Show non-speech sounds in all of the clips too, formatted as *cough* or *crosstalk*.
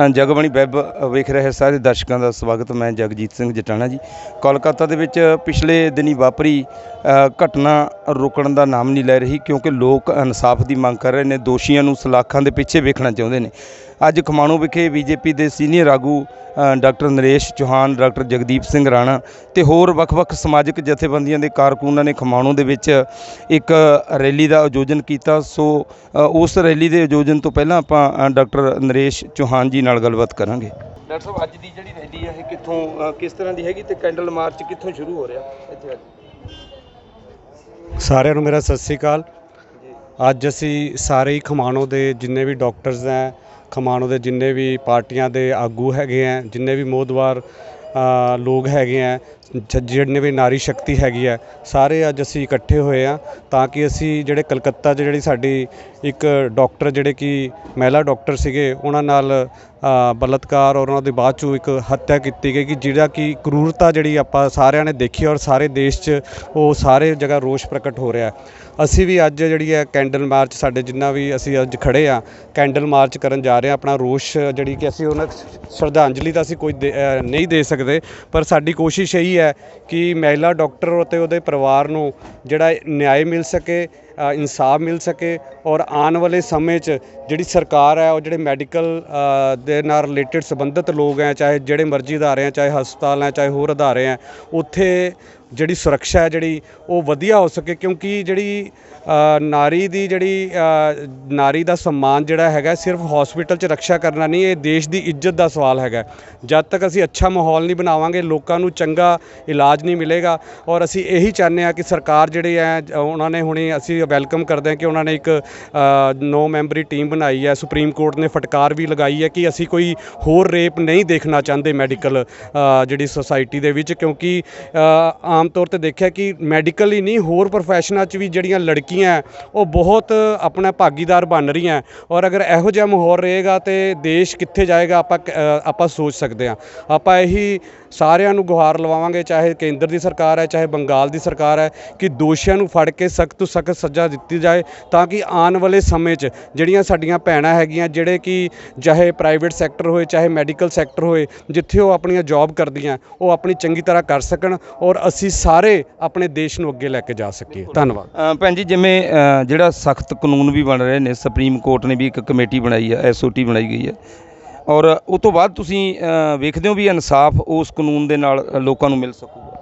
ਅ, Jagbani web ਵੇਖ ਰਹੇ ਸਾਰੇ ਦਰਸ਼ਕਾਂ ਦਾ ਸਵਾਗਤ। ਮੈਂ ਜਗਜੀਤ ਸਿੰਘ ਜਟਾਣਾ ਜੀ। ਕੋਲਕਾਤਾ ਦੇ ਵਿੱਚ ਪਿਛਲੇ ਦਿਨੀ ਵਾਪਰੀ ਘਟਨਾ ਰੁਕਣ ਦਾ ਨਾਮ ਨਹੀਂ ਲੈ ਰਹੀ ਕਿਉਂਕਿ ਲੋਕ ਇਨਸਾਫ ਦੀ ਮੰਗ ਕਰ ਰਹੇ ਨੇ ਦੋਸ਼ੀਆਂ ਨੂੰ ਸਲਾਖਾਂ ਦੇ ਪਿੱਛੇ ਵੇਖਣਾ ਚਾਹੁੰਦੇ ਨੇ। ਅੱਜ ਖਮਾਣੋ ਵਿਖੇ ਬੀਜੇਪੀ ਦੇ ਸੀਨੀਅਰ ਆਗੂ ਡਾਕਟਰ ਨਰੇਸ਼ ਚੌਹਾਨ ਡਾਕਟਰ ਜਗਦੀਪ ਸਿੰਘ ਰਾਣਾ ਤੇ ਹੋਰ ਵੱਖ-ਵੱਖ ਸਮਾਜਿਕ ਜਥੇਬੰਦੀਆਂ ਦੇ ਕਾਰਕੁਨਾਂ ਨੇ ਖਮਾਣੋ ਦੇ ਵਿੱਚ ਇੱਕ ਰੈਲੀ ਦਾ ਆਯੋਜਨ ਕੀਤਾ। ਸੋ ਉਸ ਰੈਲੀ ਦੇ ਆਯੋਜਨ ਤੋਂ ਪਹਿਲਾਂ ਆਪਾਂ ਡਾਕਟਰ ਨਰੇਸ਼ ਚੌਹਾਨ ਜੀ ਨਾਲ ਗੱਲਬਾਤ ਕਰਾਂਗੇ। ਡਾਕਟਰ ਸਾਹਿਬ ਅੱਜ ਦੀ ਜਿਹੜੀ ਰੈਲੀ ਹੈ ਇਹ ਕਿੱਥੋਂ ਕਿਸ ਤਰ੍ਹਾਂ ਦੀ ਹੈਗੀ ਤੇ ਕੈਂਡਲ ਮਾਰਚ ਕਿੱਥੋਂ ਸ਼ੁਰੂ ਹੋ ਰਿਹਾ ਇੱਥੇ ਅੱਜ? ਸਾਰਿਆਂ ਨੂੰ ਮੇਰਾ ਸਤਿ ਸ੍ਰੀ ਅਕਾਲ। ਅੱਜ ਅਸੀਂ ਸਾਰੇ ਹੀ ਖਮਾਣੋ ਦੇ ਜਿੰਨੇ ਵੀ ਡਾਕਟਰਸ ਹੈ ਖਮਾਣੋ ਦੇ ਜਿੰਨੇ ਵੀ ਪਾਰਟੀਆਂ ਦੇ ਆਗੂ ਹੈਗੇ ਹੈ ਜਿੰਨੇ ਵੀ ਮੋਦਵਾਰ ਲੋਕ ਹੈਗੇ ਹੈ ਜ- ਜਿੰਨੇ ਵੀ ਨਾਰੀ ਸ਼ਕਤੀ ਹੈਗੀ ਹੈ ਸਾਰੇ ਅੱਜ ਅਸੀਂ ਇਕੱਠੇ ਹੋਏ ਆ ਤਾਂ ਕਿ ਅਸੀਂ ਜਿਹੜੇ ਕਲਕੱਤਾ 'ਚ ਜਿਹੜੀ ਸਾਡੀ ਇੱਕ ਡਾਕਟਰ ਜਿਹੜੇ ਕਿ ਮਹਿਲਾ ਡਾਕਟਰ ਸੀਗੇ ਉਹਨਾਂ ਨਾਲ ਅ, ਬਲਾਤਕਾਰ ਔਰ ਉਹਨਾਂ ਦੇ ਬਾਅਦ ਚੋਂ ਇੱਕ ਹੱਤਿਆ ਕੀਤੀ ਗਈ ਕਿ ਜਿਹੜਾ ਕਿ ਕਰੂਰਤਾ ਜਿਹੜੀ ਆਪਾਂ ਸਾਰਿਆਂ ਨੇ ਦੇਖੀ ਔਰ ਸਾਰੇ ਦੇਸ਼ 'ਚ ਉਹ ਸਾਰੇ ਜਗ੍ਹਾ ਰੋਸ਼ ਪ੍ਰਗਟ ਹੋ ਰਿਹਾ। ਅਸੀਂ ਵੀ ਅੱਜ ਜਿਹੜੀ ਹੈ ਕੈਂਡਲ ਮਾਰਚ ਸਾਡੇ ਜਿੰਨਾ ਵੀ ਅਸੀਂ ਅੱਜ ਖੜੇ ਆ ਕੈਂਡਲ ਮਾਰਚ ਕਰਨ ਜਾ ਰਹੇ ਆ ਆਪਣਾ ਰੋਸ਼ ਜਿਹੜੀ ਕਿ ਅਸੀਂ ਉਹਨਾਂ ਸ਼ਰਧਾਂਜਲੀ ਤਾਂ ਅਸੀਂ ਕੋਈ ਦੇ- ਨਹੀਂ ਦੇ ਸਕਦੇ ਪਰ ਸਾਡੀ ਕੋਸ਼ਿਸ਼ ਇਹੀ ਹੈ ਕਿ ਮਹਿਲਾ ਡਾਕਟਰ ਅਤੇ ਉਹਦੇ ਪਰਿਵਾਰ ਨੂੰ ਜਿਹੜਾ ਨਿਆਂ ਮਿਲ ਸਕੇ ਇਨਸਾਫ ਮਿਲ ਸਕੇ ਔਰ ਆਉਣ ਵਾਲੇ ਸਮੇਂ 'ਚ ਜਿਹੜੀ ਸਰਕਾਰ ਹੈ ਉਹ ਜਿਹੜੇ ਮੈਡੀਕਲ ਦੇ ਨਾਲ ਰਿਲੇਟਡ ਸੰਬੰਧਿਤ ਲੋਕ ਹੈ, ਚਾਹੇ ਜਿਹੜੇ ਮਰਜ਼ੀ ਅਦਾਰੇ ਹੈ, ਚਾਹੇ ਹਸਪਤਾਲ ਹੈ, ਚਾਹੇ ਹੋਰ ਅਦਾਰੇ ਹੈ, ਉੱਥੇ ਜਿਹੜੀ ਸੁਰੱਖਿਆ ਹੈ ਜਿਹੜੀ ਉਹ ਵਧੀਆ ਹੋ ਸਕੇ ਕਿਉਂਕਿ ਜਿਹੜੀ ਨਾਰੀ ਦੀ ਜਿਹੜੀ ਨਾਰੀ ਦਾ ਸਨਮਾਨ ਜਿਹੜਾ ਹੈਗਾ ਸਿਰਫ ਹਸਪੀਟਲ 'ਚ ਰੱਖਿਆ ਕਰਨਾ ਨਹੀਂ, ਇਹ ਦੇਸ਼ ਦੀ ਇੱਜ਼ਤ ਦਾ ਸਵਾਲ ਹੈਗਾ। ਜਦ ਤੱਕ ਅਸੀਂ ਅੱਛਾ ਮਾਹੌਲ ਨਹੀਂ ਬਣਾਵਾਂਗੇ, ਲੋਕਾਂ ਨੂੰ ਚੰਗਾ ਇਲਾਜ ਨਹੀਂ ਮਿਲੇਗਾ ਔਰ ਅਸੀਂ ਇਹੀ ਚਾਹੁੰਦੇ ਹਾਂ ਕਿ ਸਰਕਾਰ ਜਿਹੜੇ ਹੈ, ਉਹਨਾਂ ਨੇ ਹੁਣੇ ਅਸੀਂ ਵੈਲਕਮ ਕਰਦੇ ਹਾਂ ਕਿ ਉਹਨਾਂ ਨੇ ਇੱਕ ਨੌ ਮੈਂਬਰੀ ਟੀਮ ਬਣਾਈ ਹੈ। ਸੁਪਰੀਮ ਕੋਰਟ ਨੇ ਫਟਕਾਰ ਵੀ ਲਗਾਈ ਹੈ ਕਿ ਅਸੀਂ ਕੋਈ ਹੋਰ ਰੇਪ ਨਹੀਂ ਦੇਖਣਾ ਚਾਹੁੰਦੇ ਮੈਡੀਕਲ ਜਿਹੜੀ ਸੁਸਾਇਟੀ ਦੇ ਵਿੱਚ ਕਿਉਂਕਿ ਆਮ ਤੌਰ ਤੇ ਦੇਖਿਆ ਕਿ ਮੈਡੀਕਲ ਹੀ ਨਹੀਂ, ਹੋਰ ਪ੍ਰੋਫੈਸ਼ਨਾਂ 'ਚ ਵੀ ਜਿਹੜੀਆਂ ਲੜਕੀਆਂ ਉਹ ਬਹੁਤ ਆਪਣਾ ਭਾਗੀਦਾਰ ਬਣ ਰਹੀਆਂ ਔਰ ਅਗਰ ਇਹੋ ਜਿਹਾ ਮਾਹੌਲ ਰਹੇਗਾ ਤੇ ਦੇਸ਼ ਕਿੱਥੇ ਜਾਏਗਾ, ਆਪਾਂ ਕ- ਆਪਾਂ ਸੋਚ ਸਕਦੇ ਹਾਂ। ਆਪਾਂ ਇਹੀ ਸਾਰਿਆਂ ਨੂੰ ਗੁਹਾਰ ਲਵਾਵਾਂਗੇ, ਚਾਹੇ ਕੇਂਦਰ ਦੀ ਸਰਕਾਰ ਹੈ, ਚਾਹੇ ਬੰਗਾਲ ਦੀ ਸਰਕਾਰ ਹੈ, ਕਿ ਦੋਸ਼ੀਆਂ ਨੂੰ ਫੜ ਕੇ ਸਖਤ ਤੋਂ ਸਖਤ ਸਜ਼ਾ ਦਿੱਤੀ ਜਾਏ ਤਾਂ ਕਿ ਆਉਣ ਵਾਲੇ ਸਮੇਂ 'ਚ ਜਿਹੜੀਆਂ ਸਾਡੀਆਂ ਭੈਣਾਂ ਹੈਗੀਆਂ, ਜਿਹੜੇ ਕਿ ਚਾਹੇ ਪ੍ਰਾਈਵੇਟ ਸੈਕਟਰ ਹੋਏ, ਚਾਹੇ ਮੈਡੀਕਲ ਸੈਕਟਰ ਹੋਏ, ਜਿੱਥੇ ਉਹ ਆਪਣੀਆਂ ਜੌਬ ਕਰਦੀਆਂ, ਉਹ ਆਪਣੀ ਚੰਗੀ ਤਰ੍ਹਾਂ ਕਰ ਸਕਣ ਔਰ ਅਸੀਂ ਸਾਰੇ ਆਪਣੇ ਦੇਸ਼ ਨੂੰ ਅੱਗੇ ਲੈ ਕੇ ਜਾ ਸਕੀਏ। ਧੰਨਵਾਦ। ਭੈਣ ਜੀ, ਜਿਵੇਂ ਜਿਹੜਾ ਸਖਤ ਕਾਨੂੰਨ ਵੀ ਬਣ ਰਹੇ ਨੇ ਸੁਪਰੀਮ ਕੋਰਟ ਨੇ ਵੀ ਇੱਕ ਕਮੇਟੀ ਬਣਾਈ ਹੈ ਐਸਓਟੀ ਬਣਾਈ ਗਈ ਹੈ ਔਰ ਉਸ ਤੋਂ ਬਾਅਦ ਤੁਸੀਂ ਅ, ਵੇਖਦੇ ਹੋ ਵੀ ਇਨਸਾਫ ਉਸ ਕਾਨੂੰਨ ਦੇ ਨਾਲ ਲੋਕਾਂ ਨੂੰ ਮਿਲ ਸਕੂਗਾ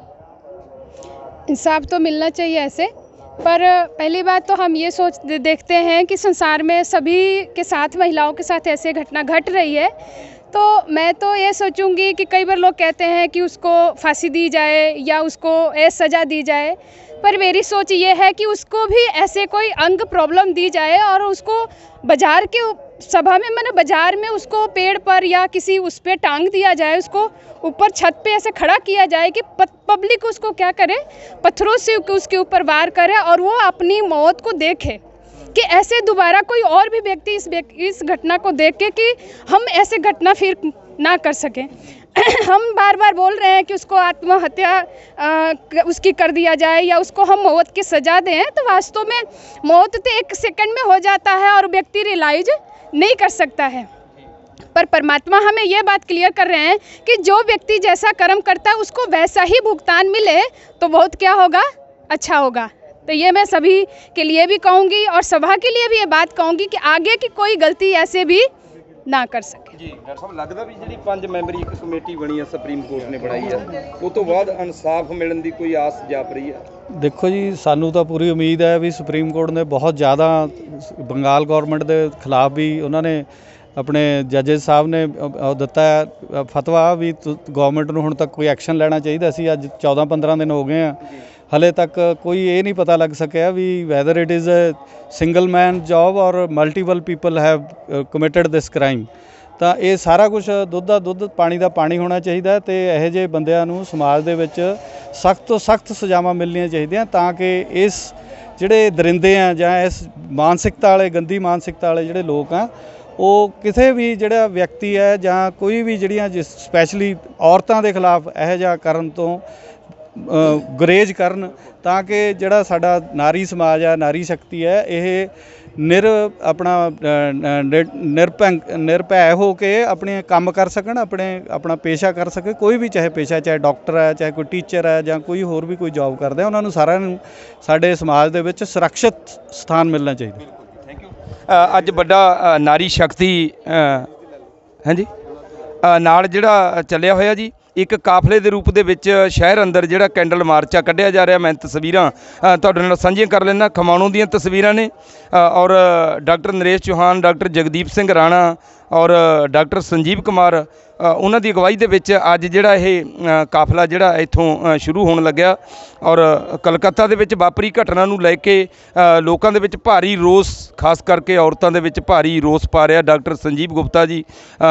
इंसाफ तो मिलना चाहिए ऐसे पर पहली बात तो हम ये सोच दे- देखते हैं कि संसार में सभी के साथ महिलाओं के साथ ऐसे घटना घट रही है तो मैं तो ये सोचूंगी कि कई बार लोग कहते हैं कि उसको फांसी दी जाए या उसको ये सज़ा दी जाए पर मेरी सोच ये है कि उसको भी ऐसे कोई अंग प्रॉब्लम दी जाए और उसको बाजार के उप- सभा में मैंने बाज़ार में उसको पेड़ पर या किसी उस पर टांग दिया जाए, उसको ऊपर छत पे ऐसे खड़ा किया जाए कि पब्लिक उसको क्या करे, पत्थरों से उसके ऊपर वार करे और वो अपनी मौत को देखे। कि ऐसे दोबारा कोई और भी व्यक्ति इस इस घटना को देख के कि हम ऐसे घटना फिर ना कर सकें। *clears throat* हम बार बार बोल रहे हैं कि उसको आत्महत्या उसकी कर दिया जाए या उसको हम मौत की सज़ा दें तो वास्तव में मौत तो एक सेकंड में हो जाता है और व्यक्ति रियलाइज़ नहीं कर सकता है। पर परमात्मा हमें यह बात क्लियर कर रहे हैं कि जो व्यक्ति जैसा कर्म करता है, उसको वैसा ही भुगतान मिले तो बहुत क्या होगा? अच्छा होगा। तो ये मैं सभी के लिए भी कहूँगी और सभा के लिए भी ये बात कहूँगी कि आगे की कोई गलती ऐसे भी ਨਾ ਕਰ ਸਕੇ। ਜੀ ਡਾਕਟਰ ਸਾਹਿਬ ਲੱਗਦਾ ਵੀ ਜਿਹੜੀ ਪੰਜ ਮੈਂਬਰੀ ਇੱਕ ਕਮੇਟੀ ਬਣੀ ਹੈ ਸੁਪਰੀਮ ਕੋਰਟ ਨੇ ਬਣਾਈ ਹੈ ਉਸ ਤੋਂ ਬਾਅਦ ਇਨਸਾਫ ਮਿਲਣ ਦੀ ਕੋਈ ਆਸ ਜਾਪ ਰਹੀ ਹੈ ਦੇਖੋ ਜੀ ਸਾਨੂੰ ਤਾਂ ਪੂਰੀ ਉਮੀਦ ਹੈ ਵੀ ਸੁਪਰੀਮ ਕੋਰਟ ਨੇ ਬਹੁਤ ਜ਼ਿਆਦਾ ਬੰਗਾਲ ਗਵਰਨਮੈਂਟ ਦੇ ਖਿਲਾਫ ਵੀ ਉਹਨਾਂ ਨੇ ਆਪਣੇ ਜੱਜਸ ਸਾਹਿਬ ਨੇ ਦਿੱਤਾ ਫਤਵਾ ਵੀ ਗਵਰਨਮੈਂਟ ਨੂੰ ਹੁਣ ਤੱਕ ਕੋਈ ਐਕਸ਼ਨ ਲੈਣਾ ਚਾਹੀਦਾ ਸੀ। ਅੱਜ 14 15 ਦਿਨ ਹੋ ਗਏ ਆ। ਹਲੇ ਤੱਕ ਕੋਈ ਇਹ ਨਹੀਂ ਪਤਾ ਲੱਗ ਸਕਿਆ ਵੀ whether it is a single man job or multiple people have committed this crime ਤਾਂ ਇਹ ਸਾਰਾ ਕੁਝ ਦੁੱਧ ਦਾ ਦੁੱਧ, ਪਾਣੀ ਦਾ ਪਾਣੀ ਹੋਣਾ ਚਾਹੀਦਾ ਹੈ ਤੇ ਇਹੋ ਜਿਹੇ ਬੰਦਿਆਂ ਨੂੰ ਸਮਾਜ ਦੇ ਵਿੱਚ ਸਖਤ ਤੋਂ ਸਖਤ ਸਜ਼ਾਵਾਂ ਮਿਲਣੀਆਂ ਚਾਹੀਦੀਆਂ ਤਾਂ ਕਿ ਇਸ ਜਿਹੜੇ ਦਰਿੰਦੇ ਆ ਜਾਂ ਇਸ ਮਾਨਸਿਕਤਾ ਵਾਲੇ, ਗੰਦੀ ਮਾਨਸਿਕਤਾ ਵਾਲੇ ਜਿਹੜੇ ਲੋਕ ਆ, ਉਹ ਕਿਸੇ ਵੀ ਜਿਹੜਾ ਵਿਅਕਤੀ ਹੈ ਜਾਂ ਕੋਈ ਵੀ ਜਿਹੜੀਆਂ ਜਿਸ ਸਪੈਸ਼ਲੀ ਔਰਤਾਂ ਦੇ ਖਿਲਾਫ ਇਹੋ ਜਿਹਾ ਕਰਨ ਤੋਂ ਗੁਰੇਜ਼ ਕਰਨ ਤਾਂ ਕਿ ਜਿਹੜਾ ਸਾਡਾ ਨਾਰੀ ਸਮਾਜ ਆ ਨਾਰੀ ਸ਼ਕਤੀ ਹੈ ਇਹ ਨਿਰ ਆਪਣਾ ਨਿਰ- ਨਿਰਭੈ ਨਿਰਭੈ ਹੋ ਕੇ ਆਪਣੇ ਕੰਮ ਕਰ ਸਕਣ ਆਪਣੇ ਆਪਣਾ ਪੇਸ਼ਾ ਕਰ ਸਕੇ। ਕੋਈ ਵੀ ਚਾਹੇ ਪੇਸ਼ਾ ਚਾਹੇ ਡਾਕਟਰ ਹੈ ਚਾਹੇ ਕੋਈ ਟੀਚਰ ਹੈ ਜਾਂ ਕੋਈ ਹੋਰ ਵੀ ਕੋਈ ਜੌਬ ਕਰਦਾ ਉਹਨਾਂ ਨੂੰ ਸਾਰਿਆਂ ਨੂੰ ਸਾਡੇ ਸਮਾਜ ਦੇ ਵਿੱਚ ਸੁਰੱਖਿਅਤ ਸਥਾਨ ਮਿਲਣਾ ਚਾਹੀਦਾ। ਥੈਂਕ ਯੂ ਅੱਜ ਵੱਡਾ ਨਾਰੀ ਸ਼ਕਤੀ ਅ, ਹਾਂਜੀ? ਨਾਲ ਜਿਹੜਾ ਚੱਲਿਆ ਹੋਇਆ ਜੀ ਇੱਕ ਕਾਫਲੇ ਦੇ ਰੂਪ ਦੇ ਵਿੱਚ ਸ਼ਹਿਰ ਅੰਦਰ ਜਿਹੜਾ ਕੈਂਡਲ ਮਾਰਚਾ ਕੱਢਿਆ ਜਾ ਰਿਹਾ, ਮੈਂ ਤਸਵੀਰਾਂ ਤੁਹਾਡੇ ਨਾਲ ਸਾਂਝੀਆਂ ਕਰ ਲੈਂਦਾ। ਖਮਾਣੋਂ ਦੀਆਂ ਤਸਵੀਰਾਂ ਨੇ। ਔਰ ਡਾਕਟਰ ਨਰੇਸ਼ ਚੌਹਾਨ, ਡਾਕਟਰ ਜਗਦੀਪ ਸਿੰਘ ਰਾਣਾ ਔਰ ਡਾਕਟਰ ਸੰਜੀਵ ਕੁਮਾਰ ਉਹਨਾਂ ਦੀ ਅਗਵਾਈ ਦੇ ਵਿੱਚ ਅੱਜ ਜਿਹੜਾ ਇਹ ਕਾਫਲਾ ਜਿਹੜਾ ਇੱਥੋਂ ਸ਼ੁਰੂ ਹੋਣ ਲੱਗਿਆ। ਔਰ ਕਲਕੱਤਾ ਦੇ ਵਿੱਚ ਵਾਪਰੀ ਘਟਨਾ ਨੂੰ ਲੈ ਕੇ ਲੋਕਾਂ ਦੇ ਵਿੱਚ ਭਾਰੀ ਰੋਸ, ਖਾਸ ਕਰਕੇ ਔਰਤਾਂ ਦੇ ਵਿੱਚ ਭਾਰੀ ਰੋਸ ਪਾ ਰਿਹਾ doctor Sanjeev Gupta ji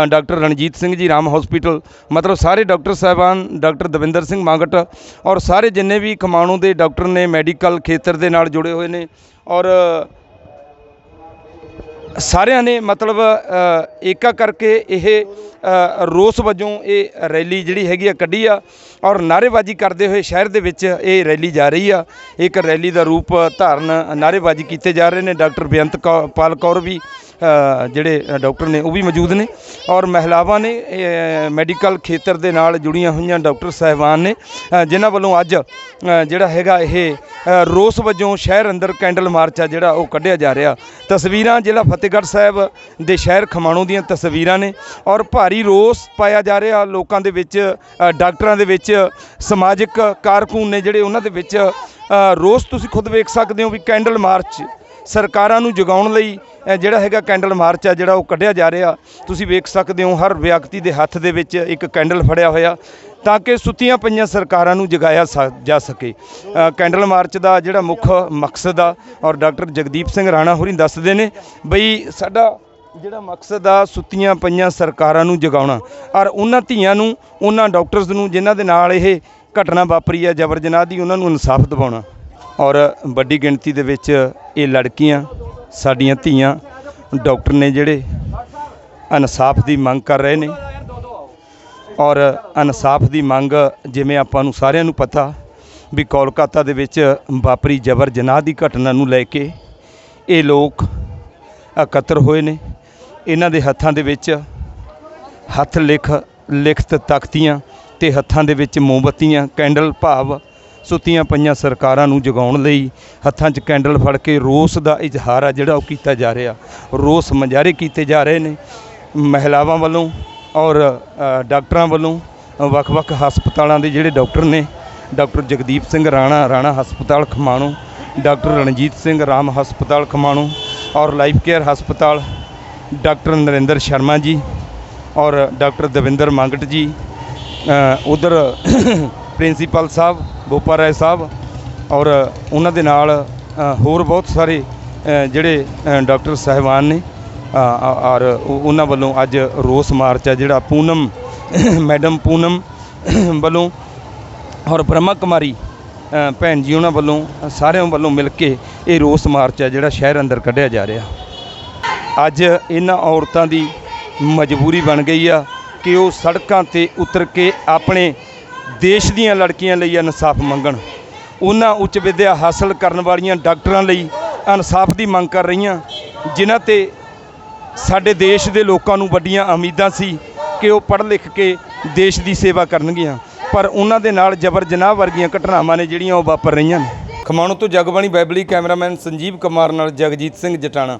doctor Ranjit Singh ji, Ram hospital ਮਤਲਬ ਸਾਰੇ ਡਾਕਟਰ ਸਾਹਿਬਾਨ ਡਾਕਟਰ ਦਵਿੰਦਰ ਸਿੰਘ ਮਾਂਗਟ ਔਰ ਸਾਰੇ ਜਿੰਨੇ ਵੀ ਖਮਾਣੋਂ ਦੇ ਡਾਕਟਰ ਨੇ ਮੈਡੀਕਲ ਖੇਤਰ ਦੇ ਨਾਲ ਜੁੜੇ ਹੋਏ ਨੇ ਔਰ ਸਾਰਿਆਂ ਨੇ ਮਤਲਬ ਏਕਾ ਕਰਕੇ ਇਹ ਰੋਸ ਵਜੋਂ ਇਹ ਰੈਲੀ ਜਿਹੜੀ ਹੈਗੀ ਆ ਕੱਢੀ ਆ ਔਰ ਨਾਅਰੇਬਾਜ਼ੀ ਕਰਦੇ ਹੋਏ ਸ਼ਹਿਰ ਦੇ ਵਿੱਚ ਇਹ ਰੈਲੀ ਜਾ ਰਹੀ ਆ। ਇੱਕ ਰੈਲੀ ਦਾ ਰੂਪ ਧਾਰਨ ਨਾਅਰੇਬਾਜ਼ੀ ਕੀਤੇ ਜਾ ਰਹੇ ਨੇ। ਡਾਕਟਰ ਬੇਅੰਤ ਕੌ- ਪਾਲ ਕੌਰ ਵੀ ਜਿਹੜੇ ਅ, ਡਾਕਟਰ ਨੇ ਉਹ ਵੀ ਮੌਜੂਦ ਨੇ ਔਰ ਮਹਿਲਾਵਾਂ ਨੇ ਮੈਡੀਕਲ ਖੇਤਰ ਦੇ ਨਾਲ ਜੁੜੀਆਂ ਹੋਈਆਂ ਡਾਕਟਰ ਸਾਹਿਬਾਨ ਨੇ ਜਿਨ੍ਹਾਂ ਵੱਲੋਂ ਅੱਜ ਜਿਹੜਾ ਹੈਗਾ ਇਹ ਰੋਸ ਵਜੋਂ ਸ਼ਹਿਰ ਅੰਦਰ ਕੈਂਡਲ ਮਾਰਚ ਆ ਜਿਹੜਾ ਉਹ ਕੱਢਿਆ ਜਾ ਰਿਹਾ। ਤਸਵੀਰਾਂ ਜ਼ਿਲ੍ਹਾ ਫਤਿਹਗੜ੍ਹ ਸਾਹਿਬ ਦੇ ਸ਼ਹਿਰ ਖਮਾਣੋਂ ਦੀਆਂ ਤਸਵੀਰਾਂ ਨੇ ਔਰ ਭਾਰੀ ਰੋਸ ਪਾਇਆ ਜਾ ਰਿਹਾ ਲੋਕਾਂ ਦੇ ਵਿੱਚ ਡਾਕਟਰਾਂ ਦੇ ਵਿੱਚ ਸਮਾਜਿਕ ਕਾਰਕੁਨ ਨੇ ਜਿਹੜੇ ਉਹਨਾਂ ਦੇ ਵਿੱਚ ਰੋਸ ਤੁਸੀਂ ਖੁਦ ਵੇਖ ਸਕਦੇ ਹੋ ਵੀ ਕੈਂਡਲ ਮਾਰਚ ਸਰਕਾਰਾਂ ਨੂੰ ਜਗਾਉਣ ਲਈ ਜਿਹੜਾ ਹੈਗਾ ਕੈਂਡਲ ਮਾਰਚ ਆ, ਜਿਹੜਾ ਉਹ ਕੱਢਿਆ ਜਾ ਰਿਹਾ। ਤੁਸੀਂ ਵੇਖ ਸਕਦੇ ਹੋ ਹਰ ਵਿਅਕਤੀ ਦੇ ਹੱਥ ਦੇ ਵਿੱਚ ਇੱਕ ਕੈਂਡਲ ਫੜਿਆ ਹੋਇਆ, ਤਾਂ ਕਿ ਸੁੱਤੀਆਂ ਪਈਆਂ ਸਰਕਾਰਾਂ ਨੂੰ ਜਗਾਇਆ ਸਾ- ਜਾ ਸਕੇ। ਕੈਂਡਲ ਮਾਰਚ ਦਾ ਜਿਹੜਾ ਮੁੱਖ ਮਕਸਦ ਆ, ਔਰ ਡਾਕਟਰ ਜਗਦੀਪ ਸਿੰਘ ਰਾਣਾ ਹੋਰੀ ਦੱਸਦੇ ਨੇ ਬਈ ਸਾਡਾ ਜਿਹੜਾ ਮਕਸਦ ਆ, ਸੁੱਤੀਆਂ ਪਈਆਂ ਸਰਕਾਰਾਂ ਨੂੰ ਜਗਾਉਣਾ। ਔਰ ਉਹਨਾਂ ਧੀਆਂ ਨੂੰ, ਉਹਨਾਂ ਡਾਕਟਰਸ ਨੂੰ, ਜਿਨ੍ਹਾਂ ਦੇ ਨਾਲ ਇਹ ਘਟਨਾ ਵਾਪਰੀ ਆ ਜਬਰ ਜਨਾਹ ਦੀ ਉਹਨਾਂ ਨੂੰ ਇਨਸਾਫ ਦਿਵਾਉਣਾ। ਔਰ ਵੱਡੀ ਗਿਣਤੀ ਦੇ ਵਿੱਚ ਇਹ ਲੜਕੀਆਂ, ਸਾਡੀਆਂ ਧੀਆਂ, ਡਾਕਟਰ ਨੇ ਜਿਹੜੇ ਇਨਸਾਫ ਦੀ ਮੰਗ ਕਰ ਰਹੇ ਨੇ। ਔਰ ਇਨਸਾਫ ਦੀ ਮੰਗ ਜਿਵੇਂ ਆਪਾਂ ਨੂੰ ਸਾਰਿਆਂ ਨੂੰ ਪਤਾ ਵੀ ਕੋਲਕਾਤਾ ਦੇ ਵਿੱਚ ਵਾਪਰੀ ਜਬਰ ਜਨਾਹ ਦੀ ਘਟਨਾ ਨੂੰ ਲੈ ਕੇ ਇਹ ਲੋਕ ਇਕੱਤਰ ਹੋਏ ਨੇ। ਇਹਨਾਂ ਦੇ ਹੱਥਾਂ ਦੇ ਵਿੱਚ ਹੱਥ ਲਿਖ ਲਿਖਤ ਤਖਤੀਆਂ ਤੇ ਹੱਥਾਂ ਦੇ ਵਿੱਚ ਮੋਮਬੱਤੀਆਂ, ਕੈਂਡਲ ਭਾਵ ਸੁੱਤੀਆਂ ਪਈਆਂ ਸਰਕਾਰਾਂ ਨੂੰ ਜਗਾਉਣ ਲਈ ਹੱਥਾਂ 'ਚ ਕੈਂਡਲ ਫੜ ਕੇ ਰੋਸ ਦਾ ਇਜ਼ਹਾਰ ਆ ਜਿਹੜਾ ਉਹ ਕੀਤਾ ਜਾ ਰਿਹਾ। ਰੋਸ ਮੁਜ਼ਾਹਰੇ ਕੀਤੇ ਜਾ ਰਹੇ ਨੇ ਮਹਿਲਾਵਾਂ ਵੱਲੋਂ ਔਰ ਡਾਕਟਰਾਂ ਵੱਲੋਂ ਵੱਖ-ਵੱਖ ਹਸਪਤਾਲਾਂ ਦੇ ਜਿਹੜੇ ਡਾਕਟਰ ਨੇ, ਡਾਕਟਰ ਜਗਦੀਪ ਸਿੰਘ ਰਾਣਾ ਰਾਣਾ ਹਸਪਤਾਲ ਖਮਾਣੋਂ, ਡਾਕਟਰ ਰਣਜੀਤ ਸਿੰਘ ਰਾਮ ਹਸਪਤਾਲ ਖਮਾਣੋਂ ਔਰ ਲਾਈਫ ਕੇਅਰ ਹਸਪਤਾਲ, ਡਾਕਟਰ ਨਰਿੰਦਰ ਸ਼ਰਮਾ ਜੀ ਔਰ ਡਾਕਟਰ ਦਵਿੰਦਰ ਮੰਗਟ ਜੀ ਉਧਰ ਪ੍ਰਿੰਸੀਪਲ ਸਾਹਿਬ, ਬੋਪਾ ਰਾਏ ਸਾਹਿਬ ਔਰ ਉਹਨਾਂ ਦੇ ਨਾਲ ਹੋਰ ਬਹੁਤ ਸਾਰੇ ਜਿਹੜੇ ਡਾਕਟਰ ਸਾਹਿਬਾਨ ਨੇ ਔਰ ਉਹਨਾਂ ਵੱਲੋਂ ਅੱਜ ਰੋਸ ਮਾਰਚ ਆ ਜਿਹੜਾ ਪੂਨਮ, ਮੈਡਮ ਪੂਨਮ ਵੱਲੋਂ ਔਰ ਬ੍ਰਹਮਾ ਕੁਮਾਰੀ ਭੈਣ ਜੀ ਉਹਨਾਂ ਵੱਲੋਂ, ਸਾਰਿਆਂ ਵੱਲੋਂ ਮਿਲ ਕੇ ਇਹ ਰੋਸ ਮਾਰਚ ਆ ਜਿਹੜਾ ਸ਼ਹਿਰ ਅੰਦਰ ਕੱਢਿਆ ਜਾ ਰਿਹਾ। ਅੱਜ ਇਹਨਾਂ ਔਰਤਾਂ ਦੀ ਮਜਬੂਰੀ ਬਣ ਗਈ ਆ ਕਿ ਉਹ ਸੜਕਾਂ ਤੇ ਉਤਰ ਕੇ ਆਪਣੇ ਦੇਸ਼ ਦੀਆਂ ਲੜਕੀਆਂ ਲਈ ਇਨਸਾਫ ਮੰਗਣ। ਉਹਨਾਂ ਉੱਚ ਵਿੱਦਿਆ ਹਾਸਲ ਕਰਨ ਵਾਲੀਆਂ ਡਾਕਟਰਾਂ ਲਈ ਇਨਸਾਫ ਦੀ ਮੰਗ ਕਰ ਰਹੀਆਂ, ਜਿਨ੍ਹਾਂ ਤੇ ਸਾਡੇ ਦੇਸ਼ ਦੇ ਲੋਕਾਂ ਨੂੰ ਵੱਡੀਆਂ ਉਮੀਦਾਂ ਸੀ ਕਿ ਉਹ ਪੜ੍ਹ ਲਿਖ ਕੇ ਦੇਸ਼ ਦੀ ਸੇਵਾ ਕਰਨਗੀਆਂ। ਪਰ ਉਹਨਾਂ ਦੇ ਨਾਲ ਜਬਰ ਜਨਾਹ ਵਰਗੀਆਂ ਘਟਨਾਵਾਂ ਨੇ ਜਿਹੜੀਆਂ ਉਹ ਵਾਪਰ ਰਹੀਆਂ ਨੇ। ਖਮਾਣੋਂ ਤੋਂ ਜਗਬਾਣੀ ਬਾਈਬਲੀ ਕੈਮਰਾਮੈਨ ਸੰਜੀਵ ਕੁਮਾਰ ਨਾਲ ਜਗਜੀਤ ਸਿੰਘ ਜਟਾਣਾ।